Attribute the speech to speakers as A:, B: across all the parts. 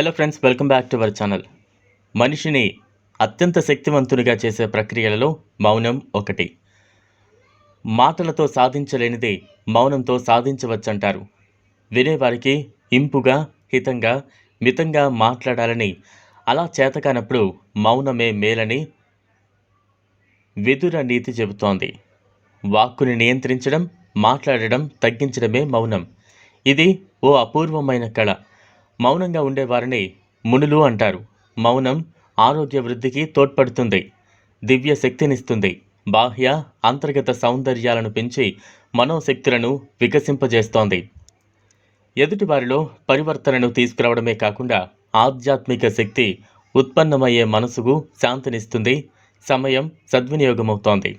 A: hello friends welcome back to our channel మనిషిని అత్యంత శక్తివంతునిగా చేసే ప్రక్రియలలో మౌనం ఒకటి మాటలతో సాధించలేనిది మౌనంతో సాధించవచ్చంటారు వినేవారికి ఇంపుగా హితంగా మితంగా మాట్లాడాలని అలా చేతకానప్పుడు మౌనమే మేలని విదుర నీతి చెబుతోంది వాక్కుని నియంత్రించడం మాట్లాడడం తగ్గించడమే మౌనం ఇది ఓ అపూర్వమైన కళ మౌనంగా ఉండేవారిని మునులు అంటారు మౌనం ఆరోగ్య వృద్ధికి తోడ్పడుతుంది దివ్య శక్తినిస్తుంది బాహ్య అంతర్గత సౌందర్యాలను పెంచి మనోశక్తులను వికసింపజేస్తోంది ఎదుటివారిలో పరివర్తనను తీసుకురావడమే కాకుండా ఆధ్యాత్మిక శక్తి ఉత్పన్నమయ్యే మనసుకు శాంతినిస్తుంది సమయం సద్వినియోగమవుతోంది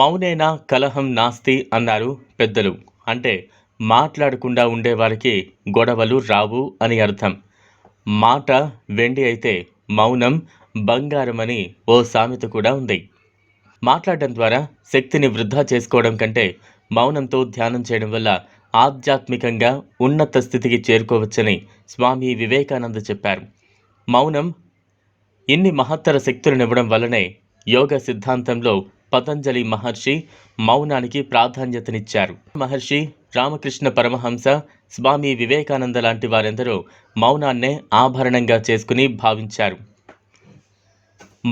A: మౌనేనా కలహం నాస్తి అన్నారు పెద్దలు అంటే మాట్లాడకుండా ఉండేవారికి గొడవలు రావు అని అర్థం మాట వెండి అయితే మౌనం బంగారమని ఓ సామెత కూడా ఉంది మాట్లాడటం ద్వారా శక్తిని వృధా చేసుకోవడం కంటే మౌనంతో ధ్యానం చేయడం వల్ల ఆధ్యాత్మికంగా ఉన్నత స్థితికి చేరుకోవచ్చని స్వామి వివేకానంద చెప్పారు మౌనం ఇన్ని మహత్తర శక్తులనివ్వడం వల్లనే యోగ సిద్ధాంతంలో పతంజలి మహర్షి మౌనానికి ప్రాధాన్యతనిచ్చారు మహర్షి రామకృష్ణ పరమహంస స్వామి వివేకానంద లాంటి వారందరూ మౌనాన్నే ఆభరణంగా చేసుకుని భావించారు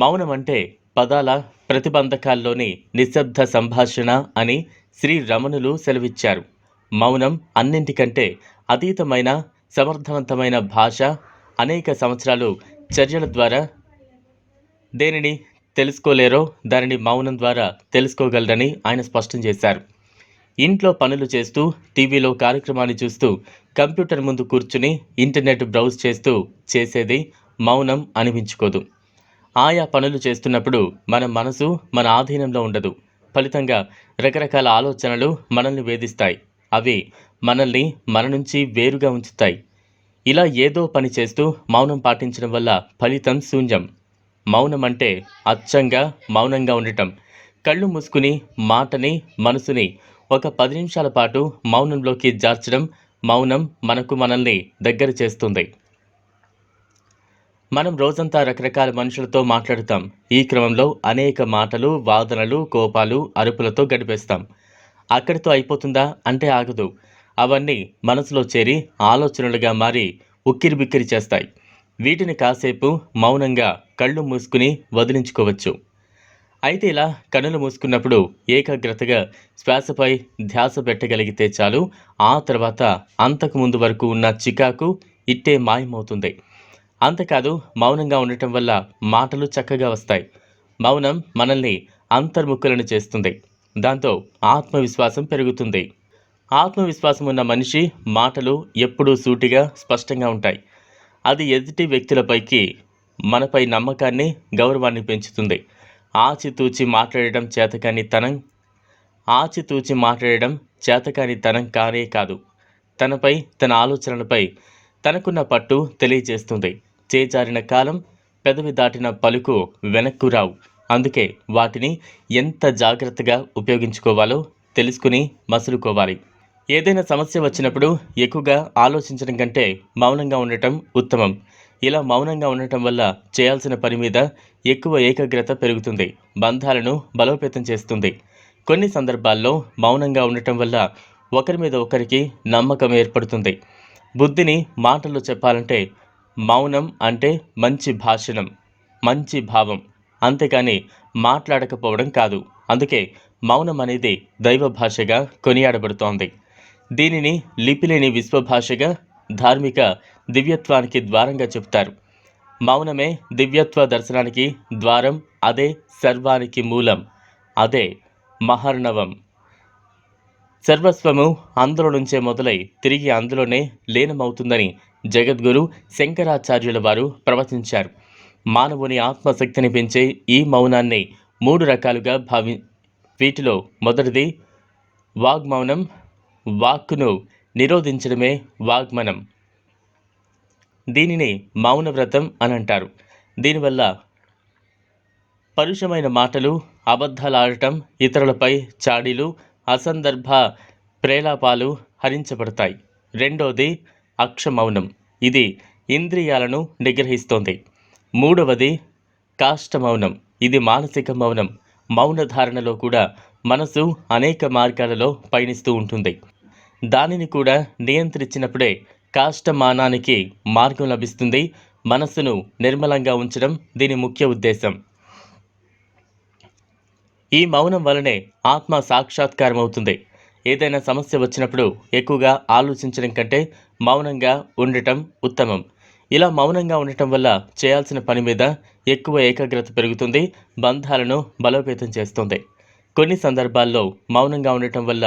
A: మౌనం అంటే పదాల ప్రతిబంధకాల్లోని నిశ్శబ్ద సంభాషణ అని శ్రీ రమణులు సెలవిచ్చారు మౌనం అన్నింటికంటే అతీతమైన సమర్థవంతమైన భాష అనేక సంవత్సరాలు చర్యల ద్వారా దేనిని తెలుసుకోలేరో దానిని మౌనం ద్వారా తెలుసుకోగలరని ఆయన స్పష్టం చేశారు ఇంట్లో పనులు చేస్తూ టీవీలో కార్యక్రమాన్ని చూస్తూ కంప్యూటర్ ముందు కూర్చుని ఇంటర్నెట్ బ్రౌజ్ చేస్తూ చేసేది మౌనం అనిపించుకోదు ఆయా పనులు చేస్తున్నప్పుడు మన మనసు మన ఆధీనంలో ఉండదు ఫలితంగా రకరకాల ఆలోచనలు మనల్ని వేధిస్తాయి అవి మనల్ని మన నుంచి వేరుగా ఉంచుతాయి ఇలా ఏదో పని చేస్తూ మౌనం పాటించడం వల్ల ఫలితం శూన్యం మౌనం అంటే అచ్చంగా మౌనంగా ఉండటం కళ్ళు మూసుకుని మాటని మనసుని ఒక పది నిమిషాల పాటు మౌనంలోకి జార్చడం మౌనం మనకు మనల్ని దగ్గర చేస్తుంది మనం రోజంతా రకరకాల మనుషులతో మాట్లాడుతాం ఈ క్రమంలో అనేక మాటలు వాదనలు కోపాలు అరుపులతో గడిపేస్తాం అక్కడితో అయిపోతుందా అంటే ఆగదు అవన్నీ మనసులో చేరి ఆలోచనలుగా మారి ఉక్కిరిబిక్కిరి చేస్తాయి వీటిని కాసేపు మౌనంగా కళ్ళు మూసుకుని వదిలించుకోవచ్చు అయితే ఇలా కనులు మూసుకున్నప్పుడు ఏకాగ్రతగా శ్వాసపై ధ్యాస పెట్టగలిగితే చాలు ఆ తర్వాత అంతకు ముందు వరకు ఉన్న చికాకు ఇట్టే మాయమవుతుంది అంతకాదు మౌనంగా ఉండటం వల్ల మాటలు చక్కగా వస్తాయి మౌనం మనల్ని అంతర్ముఖులను చేస్తుంది దాంతో ఆత్మవిశ్వాసం పెరుగుతుంది ఆత్మవిశ్వాసం ఉన్న మనిషి మాటలు ఎప్పుడూ సూటిగా స్పష్టంగా ఉంటాయి అది ఎదుటి వ్యక్తులపైకి మనపై నమ్మకాన్ని గౌరవాన్ని పెంచుతుంది ఆచితూచి మాట్లాడడం చేతకానితనం ఆచితూచి మాట్లాడడం చేతకానితనం కానే కాదు తనపై తన ఆలోచనలపై తనకున్న పట్టు తెలియజేస్తుంది చేజారిన కాలం పెదవి దాటిన పలుకు వెనక్కు రావు అందుకే వాటిని ఎంత జాగ్రత్తగా ఉపయోగించుకోవాలో తెలుసుకుని మసులుకోవాలి ఏదైనా సమస్య వచ్చినప్పుడు ఎక్కువగా ఆలోచించడం కంటే మౌనంగా ఉండటం ఉత్తమం ఇలా మౌనంగా ఉండటం వల్ల చేయాల్సిన పని మీద ఎక్కువ ఏకాగ్రత పెరుగుతుంది బంధాలను బలోపేతం చేస్తుంది కొన్ని సందర్భాల్లో మౌనంగా ఉండటం వల్ల ఒకరి మీద ఒకరికి నమ్మకం ఏర్పడుతుంది బుద్ధిని మాటల్లో చెప్పాలంటే మౌనం అంటే మంచి భాషణం మంచి భావం అంతేకాని మాట్లాడకపోవడం కాదు అందుకే మౌనం అనేది దైవ భాషగా కొనియాడబడుతోంది దీనిని లిపిలేని విశ్వభాషగా ధార్మిక దివ్యత్వానికి ద్వారంగా చెప్తారు మౌనమే దివ్యత్వ దర్శనానికి ద్వారం అదే సర్వానికి మూలం అదే మహర్ణవం సర్వస్వము అందులో నుంచే మొదలై తిరిగి అందులోనే లీనమవుతుందని జగద్గురు శంకరాచార్యుల వారు ప్రవచించారు మానవుని ఆత్మశక్తిని పెంచే ఈ మౌనాన్ని మూడు రకాలుగా భావి వీటిలో మొదటిది వాగ్మౌనం వాక్కును నిరోధించడమే వాగ్మనం దీనిని మౌనవ్రతం అని అంటారు దీనివల్ల పరుషమైన మాటలు అబద్ధాలాడటం ఇతరులపై చాడీలు అసందర్భ ప్రేలాపాలు హరించబడతాయి రెండోది అక్షమౌనం ఇది ఇంద్రియాలను నిగ్రహిస్తోంది మూడవది కాష్టమౌనం ఇది మానసిక మౌనం మౌన ధారణలో కూడా మనసు అనేక మార్గాలలో పయనిస్తూ ఉంటుంది దానిని కూడా నియంత్రించినప్పుడే కాష్టమానానికి మార్గం లభిస్తుంది మనస్సును నిర్మలంగా ఉంచడం దీని ముఖ్య ఉద్దేశం ఈ మౌనం వలనే ఆత్మ సాక్షాత్కారం అవుతుంది ఏదైనా సమస్య వచ్చినప్పుడు ఎక్కువగా ఆలోచించడం కంటే మౌనంగా ఉండటం ఉత్తమం ఇలా మౌనంగా ఉండటం వల్ల చేయాల్సిన పని మీద ఎక్కువ ఏకాగ్రత పెరుగుతుంది బంధాలను బలోపేతం చేస్తుంది కొన్ని సందర్భాల్లో మౌనంగా ఉండటం వల్ల